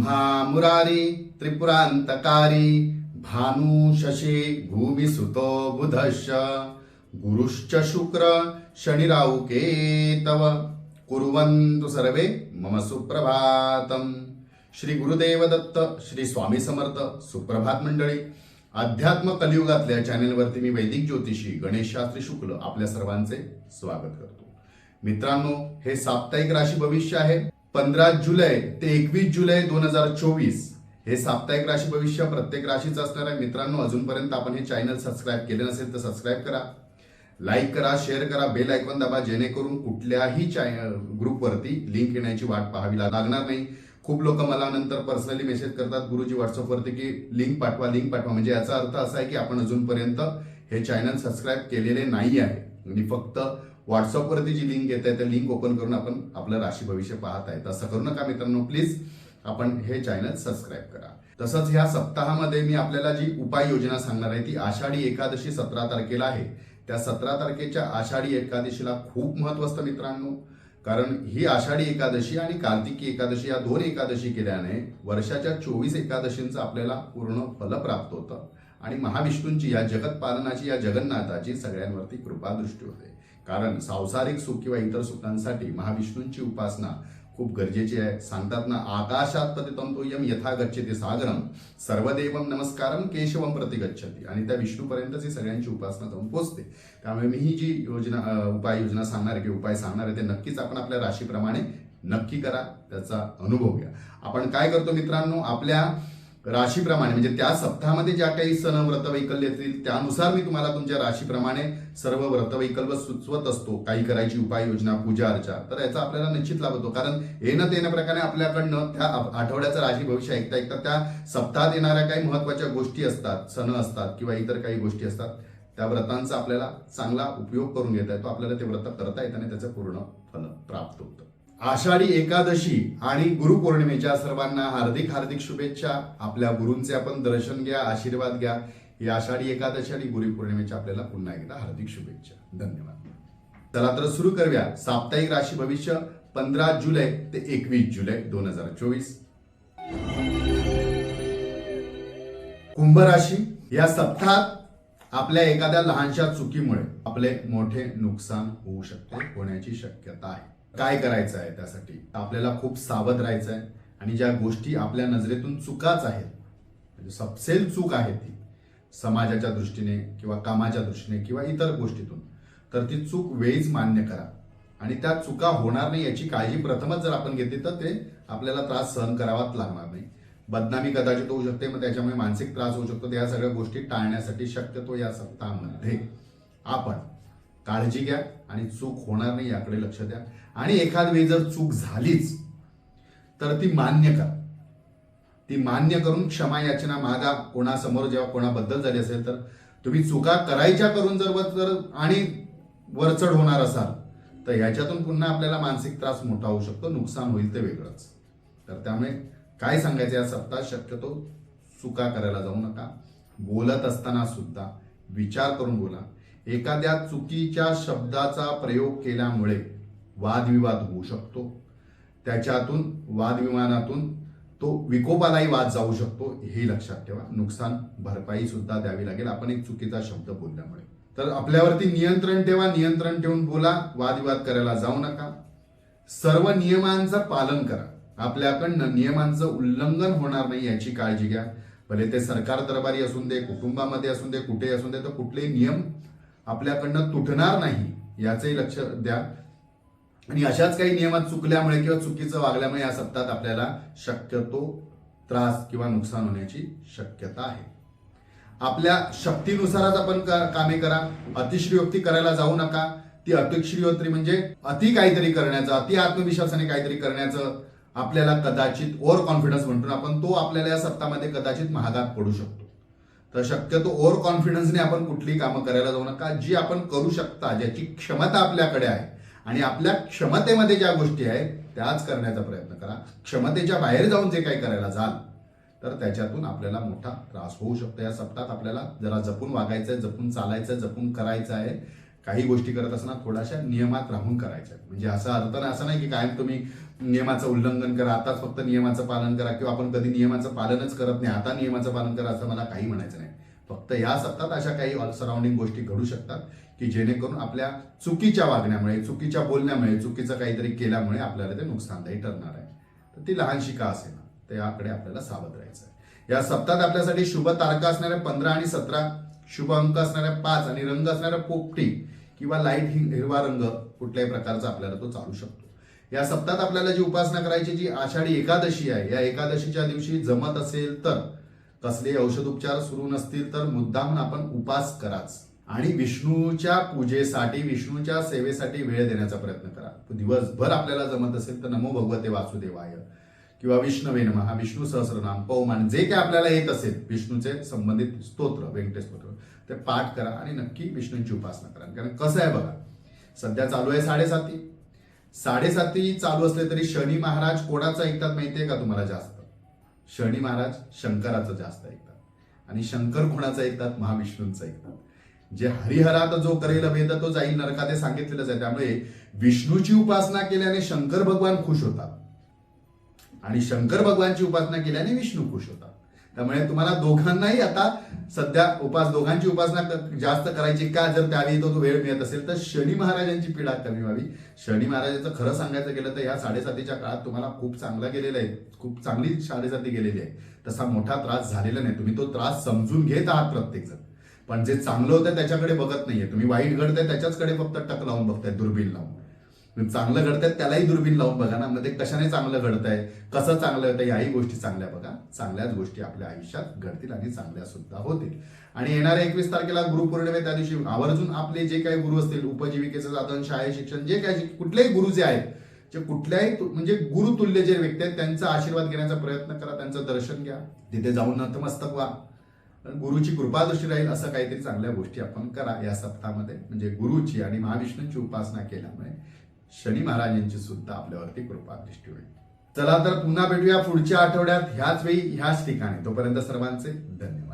ब्रह्मा मुरारी त्रिपुरांतकारी भानु शशी भूमिसुतो बुधश गुरुश्च शुक्र शनिराव केतव कुर्वन्तु सर्वे मम सुप्रभातम। श्री गुरुदेव दत्त श्री स्वामी समर्थ सुप्रभात मंडळी। अध्यात्म कलियुगातल्या चॅनेलवरती मी वैदिक ज्योतिषी गणेश शास्त्री शुक्ल आपल्या सर्वांचे स्वागत करतो. मित्रांनो हे साप्ताहिक राशी भविष्य आहे. पंधरा जुलै ते एकवीस जुलै दोन हजार चोवीस हे साप्ताहिक राशी भविष्य प्रत्येक राशीचं असणार. आहे मित्रांनो अजूनपर्यंत आपण हे चॅनल सबस्क्राईब केले नसेल तर सबस्क्राईब करा. लाईक करा शेअर करा बेल आयकॉन दाबा जेणेकरून कुठल्याही चॅनल ग्रुपवरती लिंक येण्याची वाट पाहावी लागणार नाही. खूप लोक मला नंतर पर्सनली मेसेज करतात गुरुजी व्हॉट्सअपवरती की लिंक पाठवा लिंक पाठवा. म्हणजे याचा अर्थ असा आहे की आपण अजूनपर्यंत हे चॅनल सबस्क्राईब केलेले नाही आहे. आणि फक्त व्हॉट्सअपवरती जी लिंक येत आहे त्या लिंक ओपन करून आपण आपलं राशी भविष्य पाहत आहे. तसं करू नका मित्रांनो प्लीज आपण हे चॅनल सबस्क्राईब करा. तसंच ह्या सप्ताहामध्ये मी आपल्याला जी उपाययोजना सांगणार आहे ती आषाढी एकादशी सतरा तारखेला आहे. त्या सतरा तारखेच्या आषाढी एकादशीला खूप महत्त्व असतं मित्रांनो. कारण ही आषाढी एकादशी आणि कार्तिकी एकादशी या दोन एकादशी केल्याने वर्षाच्या चोवीस एकादशींचं आपल्याला पूर्ण फल प्राप्त होतं. आणि महाविष्णूंची या जगतपालनाची या जगन्नाथाची सगळ्यांवरती कृपा दृष्टी होते. कारण सांसारिक सुख किंवा इतर सुखांसाठी महाविष्णूंची उपासना खूप गरजेची आहे. सांगतात ना आकाशात पतितम यम यथा गच्छते सागरम सर्वदेवम नमस्कारम केशवम प्रति गच्छति. आणि त्या विष्णूपर्यंतच ही सगळ्यांची उपासना जाऊन पोहोचते त्यामुळे मी ही जी योजना उपाययोजना सांगणार आहे किंवा उपाय सांगणार आहे ते नक्कीच आपण आपल्या राशीप्रमाणे नक्की करा त्याचा अनुभव घ्या. आपण काय करतो मित्रांनो आपल्या राशीप्रमाणे म्हणजे त्या सप्ताहामध्ये ज्या काही सण व्रत वैकल्य येतील त्यानुसार मी तुम्हाला तुमच्या राशीप्रमाणे सर्व व्रतवैकल्य सुचवत असतो. काही करायची उपाययोजना पूजा अर्चा. तर याचा आपल्याला निश्चित लाभ होतो. कारण येणं येण्या प्रकारे आपल्याकडनं त्या आठवड्याचं राशी भविष्य ऐकता ऐकता त्या सप्ताहात येणाऱ्या काही महत्त्वाच्या गोष्टी असतात सण असतात किंवा इतर काही गोष्टी असतात त्या व्रतांचा आपल्याला चांगला उपयोग करून घेता येतो. आपल्याला ते व्रत करता येतं आणि त्याचं पूर्ण फल प्राप्त होतं. आषाढी एकादशी आणि गुरुपौर्णिमेच्या सर्वांना हार्दिक हार्दिक शुभेच्छा. आपल्या गुरूंचे आपण दर्शन घ्या आशीर्वाद घ्या. ही आषाढी एकादशी आणि गुरुपौर्णिमेच्या आपल्याला पुन्हा एकदा हार्दिक शुभेच्छा. धन्यवाद. चला तर सुरू करूया. साप्ताहिक राशी भविष्य पंधरा जुलै ते एकवीस जुलै दोन हजार चोवीस. कुंभ राशी या सप्ताहात आपल्या एखाद्या लहानशा चुकीमुळे आपले मोठे नुकसान होऊ शकते होण्याची शक्यता आहे. काय करायचं आहे त्यासाठी? आपल्याला खूप सावध राहायचं आहे आणि ज्या गोष्टी आपल्या नजरेतून चुकाच आहेत म्हणजे सबसेल चूक आहे ती समाजाच्या दृष्टीने किंवा कामाच्या दृष्टीने किंवा इतर गोष्टीतून तर ती चूक वेळीच मान्य करा. आणि त्या चुका होणार नाही याची काळजी प्रथमच जर आपण घेतली तर ते आपल्याला त्रास सहन करावाच लागणार नाही. बदनामी कदाचित होऊ शकते मग त्याच्यामुळे मानसिक त्रास होऊ शकतो. या सगळ्या गोष्टी टाळण्यासाठी शक्यतो या सप्ताहामध्ये आपण काळजी घ्या आणि चूक होणार नाही याकडे लक्ष द्या. आणि एखाद वेळी जर चूक झालीच तर ती मान्य करा. ती मान्य करून क्षमा याचना मागा. कोणासमोर जेव्हा कोणाबद्दल झाली असेल तर. तुम्ही चुका करायच्या करून जर जर आणि वरचढ होणार असाल तर ह्याच्यातून पुन्हा आपल्याला मानसिक त्रास मोठा होऊ शकतो नुकसान होईल ते वेगळंच. तर त्यामुळे काय सांगायचं या सप्ताहात? शक्यतो चुका करायला जाऊ नका. बोलत असताना सुद्धा विचार करून बोला. एखाद्या चुकीच्या शब्दाचा प्रयोग केल्यामुळे वादविवाद होऊ शकतो. त्याच्यातून वादविमानातून तो विकोपालाही वाद जाऊ शकतो हे लक्षात ठेवा. नुकसान भरपाई सुद्धा द्यावी लागेल. आपण एक चुकीचा शब्द बोलल्यामुळे. तर आपल्यावरती नियंत्रण ठेवा. नियंत्रण ठेवून बोला. वादविवाद करायला जाऊ नका. सर्व नियमांचं पालन करा. आपल्याकडनं नियमांचं उल्लंघन होणार नाही याची काळजी घ्या. भले ते सरकार दरबारी असून दे कुटुंबामध्ये असून दे कुठेही असून दे तर कुठलेही नियम आपल्याकडनं तुटणार नाही याचंही लक्ष द्या. आणि अशाच काही नियमात चुकल्यामुळे किंवा चुकीचं वागल्यामुळे या सप्तात आपल्याला शक्यतो त्रास किंवा नुकसान होण्याची शक्यता आहे. आपल्या शक्तीनुसारच आपण कामे करा. अतिश्रीयोक्ती करायला जाऊ नका. ती अतिश्रीयोक्ती म्हणजे अति काहीतरी करण्याचं अति आत्मविश्वासाने काहीतरी करण्याचं आपल्याला कदाचित ओव्हर कॉन्फिडन्स म्हणतो ना आपण तो आपल्याला या सप्तामध्ये कदाचित महागात पडू शकतो. तर शक्यतो ओव्हर कॉन्फिडन्सने आपण कुठलीही कामं करायला जाऊ नका. जी आपण करू शकता ज्याची क्षमता आपल्याकडे आहे आणि आपल्या क्षमतेमध्ये ज्या गोष्टी आहेत त्याच करण्याचा प्रयत्न करा. क्षमतेच्या बाहेर जाऊन जे काही करायला जाल तर त्याच्यातून आपल्याला मोठा त्रास होऊ शकतो. या सप्ताहात आपल्याला जरा जपून वागायचं आहे जपून चालायचं आहे जपून करायचं आहे काही गोष्टी करत असताना थोड्याशा नियमात राहून करायच्या. म्हणजे असा अर्थ नाही असं नाही की कायम तुम्ही नियमाचं उल्लंघन करा आताच फक्त नियमाचं पालन करा किंवा आपण कधी नियमाचं पालनच करत नाही आता नियमाचं पालन करा असं मला काही म्हणायचं नाही. फक्त या सप्तात अशा काही सराउंडिंग गोष्टी घडू शकतात की जेणेकरून आपल्या चुकीच्या वागण्यामुळे चुकीच्या बोलण्यामुळे चुकीचं काहीतरी केल्यामुळे आपल्याला ते नुकसानदायी ठरणार आहे. तर ती लहान शिका असेल त्याकडे आपल्याला सावध राहायचं आहे. या सप्तात आपल्यासाठी शुभ तारखा असणाऱ्या पंधरा आणि सतरा शुभ अंक असणाऱ्या पाच आणि रंग असणाऱ्या पोपटी किंवा लाइट हिरवा रंग कुठल्याही प्रकारचा आपल्याला तो चालू शकतो. या सप्तात आपल्याला जी उपासना करायची जी आषाढी एकादशी आहे या एकादशीच्या दिवशी जमत असेल तर कसले औषधोपचार सुरू नसतील तर मुद्दाम आपण उपास कराच. आणि विष्णूच्या पूजेसाठी विष्णूच्या सेवेसाठी वेळ देण्याचा प्रयत्न करा. दिवसभर आपल्याला जमत असेल तर नमो भगवते वासुदेवाय. किंवा विष्णवे नम हा विष्णू सहस्रनाम पौमान जे काही आपल्याला येत असेल विष्णूचे संबंधित स्तोत्र व्यंकटेश स्तोत्र ते पाठ करा आणि नक्की विष्णूंची उपासना करा. कारण कसं आहे बघा सध्या चालू आहे साडेसाती. साडेसाती चालू असले तरी शनी महाराज कोणाचं ऐकतात माहितीये का तुम्हाला जास्त? शनी महाराज शंकराचं जास्त ऐकतात. आणि शंकर कोणाचं ऐकतात? महाविष्णूंचं ऐकतात. जे हरिहरात जो करेल भेद तो जाईल नरकात सांगितलेलंच आहे. त्यामुळे विष्णूची उपासना केल्याने शंकर भगवान खुश होतात. आणि शंकर भगवानची उपासना केल्याने विष्णू खुश होतात. त्यामुळे तुम्हाला दोघांनाही आता सध्या उपास दोघांची उपासना जास्त करायची का? जर त्यावेळी तो वेळ मिळत असेल तर शनी महाराजांची पीडा कमी व्हावी. शनी महाराजांचं खरं सांगायचं गेलं तर या साडेसातीच्या काळात तुम्हाला खूप चांगला गेलेला आहे. खूप चांगली साडेसाती गेलेली आहे. तसा मोठा त्रास झालेला नाही. तुम्ही तो त्रास समजून घेत आहात प्रत्येकजण. पण जे चांगलं होतं त्याच्याकडे बघत नाहीये. तुम्ही वाईट घडतंय त्याच्याचकडे फक्त टक लावून बघताय दुर्बीण लावून. चांगलं घडतंय त्यालाही दुर्बीण लावून बघा ना. मग ते कशाने चांगलं घडतंय कसं चांगलं होतं याही गोष्टी चांगल्या बघा. चांगल्याच गोष्टी आपल्या आयुष्यात घडतील आणि चांगल्या सुद्धा होतील. आणि येणाऱ्या एकवीस तारखेला गुरुपौर्णिमे त्या दिवशी आवर्जून आपले जे काही गुरु असतील उपजीविकेचं साधन शाळे शिक्षण जे काही कुठलेही गुरु जे आहेत जे कुठल्याही म्हणजे गुरुतुल्य जे व्यक्ती आहेत त्यांचा आशीर्वाद घेण्याचा प्रयत्न करा त्यांचं दर्शन घ्या. तिथे जाऊन नतमस्तक व्हा. पण गुरुची कृपादृष्टी राहील असं काहीतरी चांगल्या गोष्टी आपण करा या सप्ताहामध्ये. म्हणजे गुरुची आणि महाविष्णूंची उपासना केल्यामुळे शनी महाराजांची सुद्धा आपल्यावरती कृपा दृष्टी होईल. चला तर पुन्हा भेटूया पुढच्या आठवड्यात. ह्याच वेळी ह्याच ठिकाणी. तोपर्यंत सर्वांचे धन्यवाद.